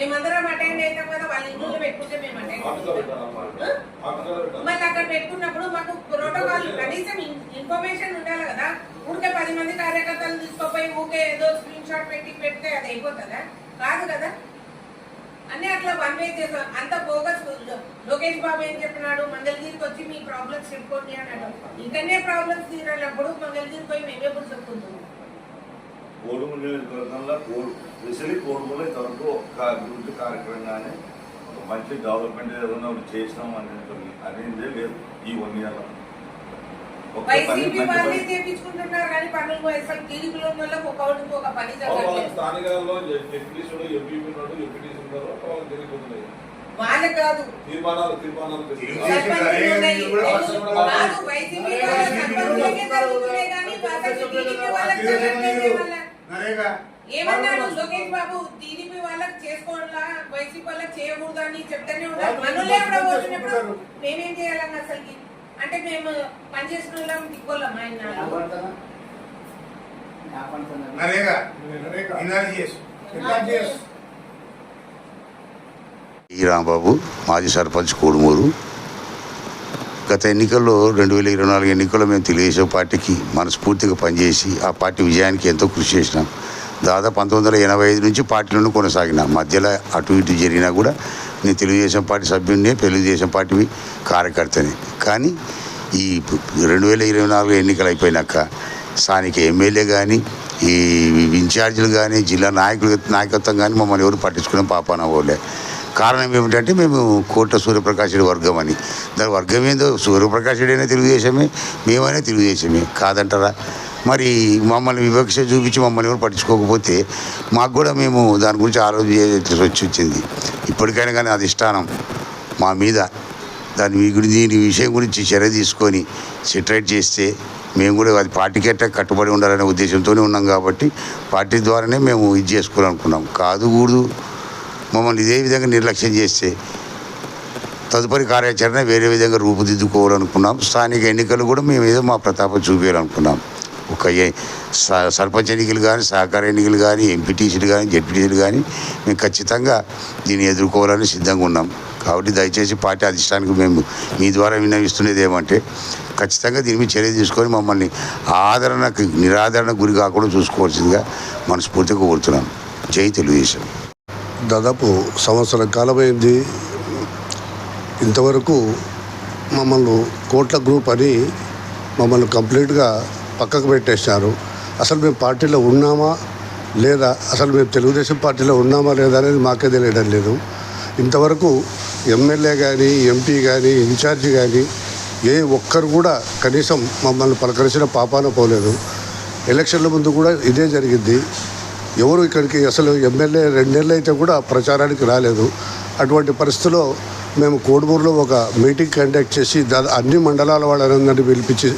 మేమందరం అటెండ్ అవుతాం కదా వాళ్ళ ఇంట్లో పెట్టుకుంటే మేము అటెండ్ మళ్ళీ అక్కడ పెట్టుకున్నప్పుడు మాకు ప్రోటోకాల్ కనీసం ఇన్- ఇన్ఫర్మేషన్ ఉండాలి కదా. ఊరికే పది మంది కార్యకర్తలు తీసుకోపోయి ఊరికే ఏదో స్క్రీన్ షాట్ పెట్టి పెడితే అది అయిపోతుందా? కాదు కదా. అన్నీ అట్లా వన్ వే చేసాం అంత బోగస్ లోకేష్ బాబు ఏం చెప్పినాడు? మంగళగిరికి వచ్చి మీ ప్రాబ్లమ్స్ చెప్పుకోండి అన్నాడు. ఇంకనే ప్రాబ్లమ్స్ తీరాలప్పుడు మంగళగిరి పోయి మేమే ఎప్పుడు చెప్పుకుంటున్నాం. కోడుమూరు నియోజకవర్గంలో కోడు స్పెషల్లీ కోడుమూరులో ఇంతవరకు ఒక అభివృద్ధి కార్యక్రమం కానీ ఒక మంచి డెవలప్మెంట్ ఏదైనా ఒకటి చేసినాం అనేది అనేది లేదు ఈ వన్ ఇయర్ ఒక్క స్థానికాల్లో ఎంపీటీసీలు ఎంపీపీ ఉన్నాడు ఎంపీటీసీ ఉన్నారు కాదు. తీర్మానాలు వైసీపీ అసలు? నరేగా. ఏమన్నాడు లోకేష్ బాబు టీడీపీ వాళ్ళకి చేసుకోవాలా వైసీపీ వాళ్ళకి చేయకూడదు అని చెప్తానే కూడా పోతున్నప్పుడు మేమేం చేయాలన్న అసలుకి? అంటే మేము పనిచేసిన వాళ్ళం దిక్కోళ్ళం ఆయన నరేగా. ఈ రాంబాబు మాజీ సర్పంచ్ కోడుమూరు. గత ఎన్నికల్లో రెండు వేల ఇరవై నాలుగు ఎన్నికల్లో మేము తెలుగుదేశం పార్టీకి మనస్ఫూర్తిగా పనిచేసి ఆ పార్టీ విజయానికి ఎంతో కృషి చేసినాం. దాదాపు పంతొమ్మిది వందల ఎనభై ఐదు నుంచి పార్టీలను కొనసాగిన. మధ్యలో అటు ఇటు జరిగినా కూడా నేను తెలుగుదేశం పార్టీ సభ్యుడిని తెలుగుదేశం పార్టీ కార్యకర్తని. కానీ ఈ రెండు వేల ఇరవై నాలుగు ఎన్నికలు అయిపోయినాక స్థానిక ఎమ్మెల్యే కానీ ఈ ఇన్ఛార్జీలు కానీ జిల్లా నాయకులు నాయకత్వం కానీ మమ్మల్ని ఎవరు పట్టించుకునే పాపాన పోలే. కారణం ఏమిటంటే మేము కోట సూర్యప్రకాశుడి వర్గం అని. దాని వర్గం ఏందో సూర్యప్రకాశుడైనా తెలుగుదేశమే మేమైనా తెలుగుదేశమే. కాదంటారా? మరి మమ్మల్ని వివక్ష చూపించి మమ్మల్ని ఎవరు పట్టించుకోకపోతే మాకు కూడా మేము దాని గురించి ఆలోచించాల్సి వచ్చి వచ్చింది. ఇప్పటికైనా కానీ అధిష్టానం మా మీద. దాని మీ గురించి దీని విషయం గురించి చర్య తీసుకొని సెటరేట్ చేస్తే మేము కూడా అది పార్టీకెట్ట కట్టుబడి ఉండాలనే ఉద్దేశంతోనే ఉన్నాం కాబట్టి పార్టీ ద్వారానే మేము ఇది చేసుకోవాలనుకున్నాం. కాదు కూడదు మమ్మల్ని ఇదే విధంగా నిర్లక్ష్యం చేస్తే తదుపరి కార్యాచరణ వేరే విధంగా రూపుదిద్దుకోవాలనుకున్నాం. స్థానిక ఎన్నికలు కూడా మేము ఏదో మా ప్రతాపం చూపించాలనుకున్నాం ఒక స- సర్పంచ్ ఎన్నికలు కానీ సహకార ఎన్నికలు కానీ ఎంపీటీసీలు కానీ జడ్పీటీసీలు కానీ మేము ఖచ్చితంగా దీన్ని ఎదుర్కోవాలని సిద్ధంగా ఉన్నాం. కాబట్టి దయచేసి పార్టీ అధిష్టానికి మేము మీ ద్వారా విన్నవిస్తున్నది ఏమంటే ఖచ్చితంగా దీని మీద చర్య తీసుకొని మమ్మల్ని ఆదరణకు నిరాదరణ గురి కాకుండా చూసుకోవాల్సిందిగా మనస్ఫూర్తిగా కోరుతున్నాం. జై తెలుగుదేశం. దాదాపు సంవత్సరం కాలమైంది. ఇంతవరకు మమ్మల్ని కోట్ల గ్రూప్ అని మమ్మల్ని కంప్లీట్గా పక్కకు పెట్టేశారు. అసలు మేము పార్టీలో ఉన్నామా లేదా అసలు మేము తెలుగుదేశం పార్టీలో ఉన్నామా లేదా అనేది మాకే తెలియడం లేదు. ఇంతవరకు ఎమ్మెల్యే కానీ ఎంపీ కానీ ఇన్ఛార్జ్ కానీ ఏ ఒక్కరు కూడా కనీసం మమ్మల్ని పలకరించిన పాపాన పోలేదు. ఎలక్షన్ల ముందు కూడా ఇదే జరిగింది. ఎవరు ఇక్కడికి అసలు ఎమ్మెల్యే రెండేళ్ళు అయితే కూడా ప్రచారానికి రాలేదు. అటువంటి పరిస్థితిలో మేము కోడుమూరులో ఒక మీటింగ్ కండక్ట్ చేసి అన్ని మండలాల వాళ్ళందరినీ పిలిపించి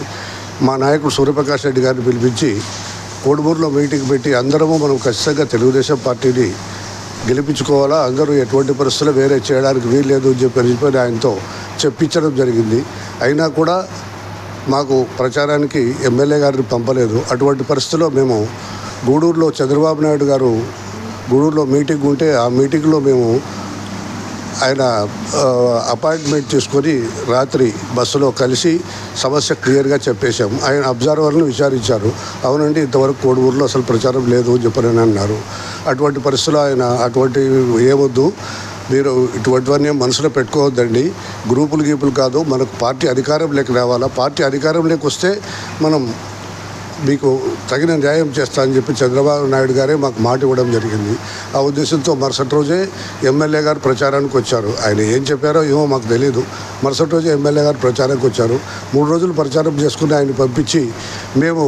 మా నాయకుడు సూర్యప్రకాష్ రెడ్డి గారిని పిలిపించి కోడుమూరులో మీటింగ్ పెట్టి అందరము మనం ఖచ్చితంగా తెలుగుదేశం పార్టీని గెలిపించుకోవాలా అందరూ ఎటువంటి పరిస్థితులు వేరే చేయడానికి వీల్లేదు అని చెప్పి చెప్పి ఆయనతో చెప్పించడం జరిగింది. అయినా కూడా మాకు ప్రచారానికి ఎమ్మెల్యే గారిని పంపలేదు. అటువంటి పరిస్థితిలో మేము గూడూరులో చంద్రబాబు నాయుడు గారు గూడూరులో మీటింగ్ ఉంటే ఆ మీటింగ్లో మేము ఆయన అపాయింట్మెంట్ తీసుకొని రాత్రి బస్సులో కలిసి సమస్య క్లియర్గా చెప్పేశాం ఆయన అబ్జర్వర్ను విచారించారు. అవునండి ఇంతవరకు కోడూరులో అసలు ప్రచారం లేదు అని చెప్పని అన్నారు. అటువంటి పరిస్థితుల్లో ఆయన అటువంటి ఏమొద్దు. మీరు ఇటువంటివన్నీ మనసులో పెట్టుకోవద్దండి. గ్రూపులు గీపులు కాదు మనకు పార్టీ అధికారం లేక రావాలా? పార్టీ అధికారం వస్తే మనం మీకు తగిన న్యాయం చేస్తా అని చెప్పి చంద్రబాబు నాయుడు గారే మాకు మాట ఇవ్వడం జరిగింది. ఆ ఉద్దేశంతో మరుసటి రోజే ఎమ్మెల్యే గారు ప్రచారానికి వచ్చారు. ఆయన ఏం చెప్పారో ఏమో మాకు తెలియదు మరుసటి రోజే ఎమ్మెల్యే గారు ప్రచారానికి వచ్చారు. మూడు రోజులు ప్రచారం చేసుకుని ఆయన పంపించి మేము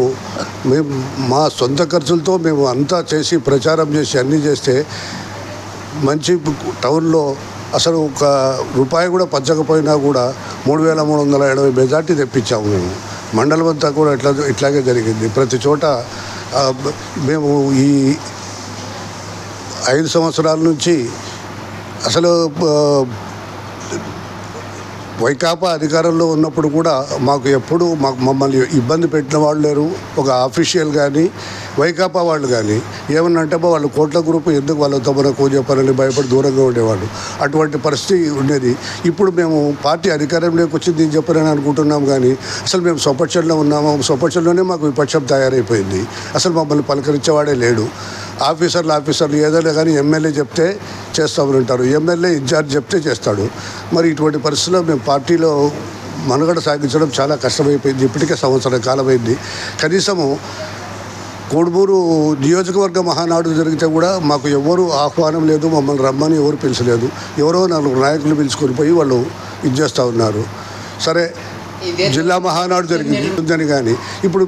మేము మా సొంత ఖర్చులతో మేము అంతా చేసి ప్రచారం చేసి అన్నీ చేస్తే మంచి టౌన్లో అసలు ఒక రూపాయి కూడా పంచకపోయినా కూడా మూడు వేల మూడు వందల ఎనభై మెజార్టీ తెప్పించాము మేము. మండలం అంతా కూడా ఇట్లా ఇట్లాగే జరిగింది. ప్రతి చోట మేము ఈ ఐదు సంవత్సరాల నుంచి అసలు వైకాపా అధికారంలో ఉన్నప్పుడు కూడా మాకు ఎప్పుడు మాకు మమ్మల్ని ఇబ్బంది పెట్టిన వాళ్ళు లేరు. ఒక ఆఫీషియల్ కానీ వైకాపా వాళ్ళు కానీ ఏమన్నా అంటే వాళ్ళు కోట్ల గ్రూప్ ఎందుకు వాళ్ళతో మనకు చెప్పాలని భయపడి దూరంగా ఉండేవాళ్ళు? అటువంటి పరిస్థితి ఉండేది. ఇప్పుడు మేము పార్టీ అధికారంలోకి వచ్చింది ఏం చెప్పారని అనుకుంటున్నాం కానీ అసలు మేము స్వపక్షంలో ఉన్నాము? స్వపక్షంలోనే మాకు విపక్షం తయారైపోయింది. అసలు మమ్మల్ని పలకరించేవాడే లేడు. ఆఫీసర్లు ఆఫీసర్లు ఏదైనా కానీ ఎమ్మెల్యే చెప్తే చేస్తామని ఉంటారు ఎమ్మెల్యే ఇన్ఛార్జ్ చెప్తే చేస్తాడు. మరి ఇటువంటి పరిస్థితిలో మేము పార్టీలో మనుగడ సాగించడం చాలా కష్టమైపోయింది. ఇప్పటికే సంవత్సరం కాలమైంది. కనీసము కోడుమూరు నియోజకవర్గ మహానాడు జరిగితే కూడా మాకు ఎవరు ఆహ్వానం లేదు మమ్మల్ని రమ్మని ఎవరు పిలిచలేదు. ఎవరో నలుగురు నాయకులు పిలుచుకొని పోయి వాళ్ళు ఇది చేస్తూ ఉన్నారు. సరే జిల్లా మహానాడు జరిగింది. ఉందని కానీ ఇప్పుడు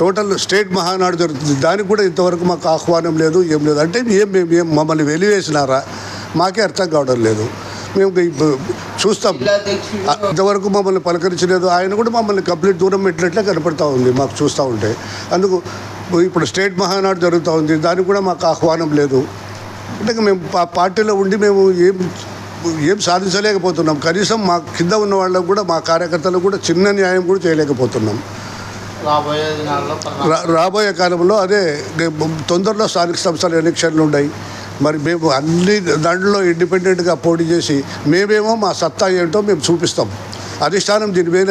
టోటల్ స్టేట్ మహానాడు జరుగుతుంది. దానికి కూడా ఇంతవరకు మాకు ఆహ్వానం లేదు ఏం లేదు. అంటే ఏం మేము ఏం మమ్మల్ని వెలివేసినారా? మాకే అర్థం కావడం లేదు. మేము చూస్తాం. ఇంతవరకు మమ్మల్ని పలకరించలేదు. ఆయన కూడా మమ్మల్ని కంప్లీట్ దూరం పెట్టినట్లే కనపడతా ఉంది మాకు చూస్తూ ఉంటే. అందుకు ఇప్పుడు స్టేట్ మహానాడు జరుగుతూ ఉంది. దానికి కూడా మాకు ఆహ్వానం లేదు. అంటే మేము పార్టీలో ఉండి మేము ఏం ఏం సాధించలేకపోతున్నాం. కనీసం మా కింద ఉన్న వాళ్ళకు కూడా మా కార్యకర్తలకు కూడా చిన్న న్యాయం కూడా చేయలేకపోతున్నాం. రాబోయే కాలంలో అదే తొందరలో స్థానిక సంస్థల ఎలక్షన్లు ఉన్నాయి. మరి మేము అన్ని దాంట్లో ఇండిపెండెంట్గా పోటీ చేసి మేమేమో మా సత్తా ఏంటో మేము చూపిస్తాం. అధిష్టానం దీని మీద